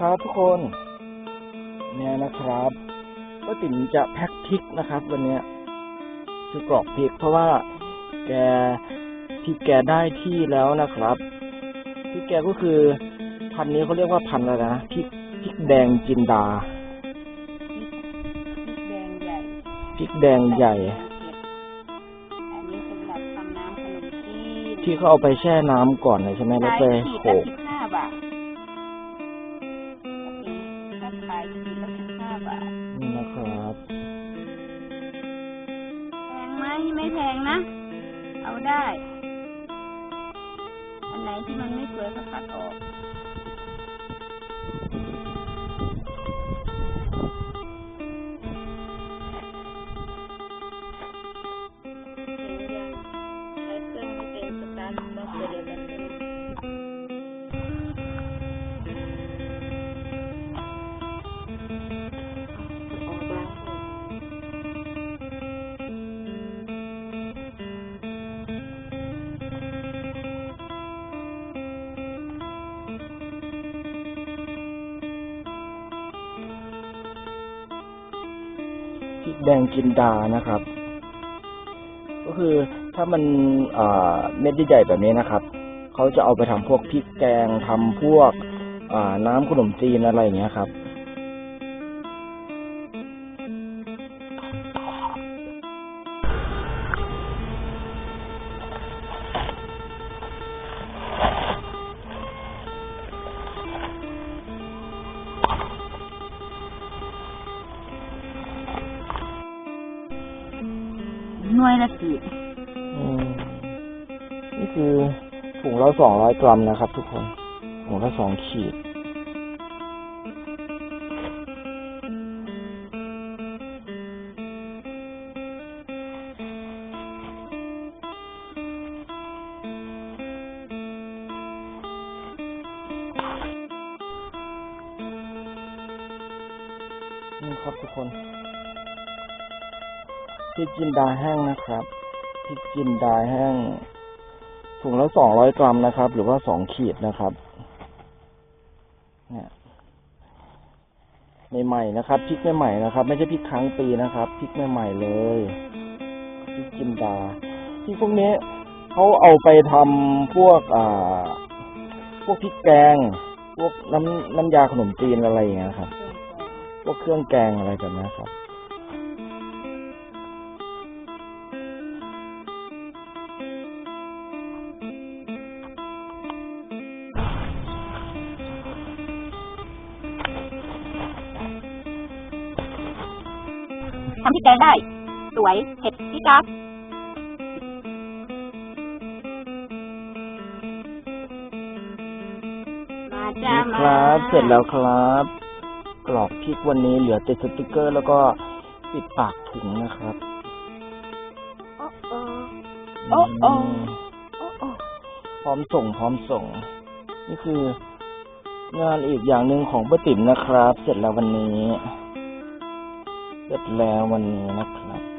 ครับทุกคนเนี่ยนะครับก็ติ๋มจะแพ็คพริกนะครับ วันเนี้ยคือกรอกพริกเพราะว่าแกพริกแกได้ที่แล้วนะครับพริกแกก็คือพันธุ์นี้เขาเรียกว่าพันธุ์อะไรนะพริกพริกแดงจินดาพริกแดงใหญ่พริกแดงใหญ่ อันนี้สำหรับทำน้ำขนมจีนที่เขาเอาไปแช่น้ำก่อนเลยใช่ไหมแล้วไปขายขีดโขละลก ขายขีดละสิบห้าบาทนี่นะครับแพงไหมไม่แพงนะ เอาได้ อันไหนที่มันไม่สวยก็ตัดออก ริกแดงจินดานะครับ ก็คือถ้ามันเม็ดใหญ่แบบนี้นะครับเขาจะเอาไปทำพวกพริกแกงทำพวกน้ำขนมจีนอะไรอย่างเงี้ยครับ หน่วยละขีดอืมนี่คือถุงละสองร้อยกรัมนะครับ ทุกคนถุงละสองขีด นี่ครับทุกคน พริกจินดาแห้งนะครับพริกจินดาแห้งถุงละสองร้อยกรัมนะครับ หรือว่าสองขีดนะครับเนี่ยใหม่ๆนะครับพริกใหม่ๆนะครับ ไม่ใช่พริกค้างปีนะครับพริกใหม่ๆเลยพริกจินดาพริกพวกนี้เขาเอาไปทำพวกอ่า พวกพริกแกง พวกน้ำน้ำยาขนมจีนอะไรอย่างเงี้ยครับ พวกเครื่องแกงอะไรแบบนี้ครับ ทำพริกแกงได้ สวยเผ็ดพี่กั๊กมาจ้านี่มาครับ เสร็จแล้วครับ กรอกพริกวันนี้เหลือติดสติกเกอร์ แล้วก็ปิดปากถุงนะครับ โอ้โอ้โอ้โอ้มโอ้โอ้พร้อมส่งพร้อมส่ง นี่คืองานอีกอย่างหนึ่งของป้าติ๋มนะครับ เสร็จแล้ววันนี้ เสร็จแล้ววันนี้นะครับ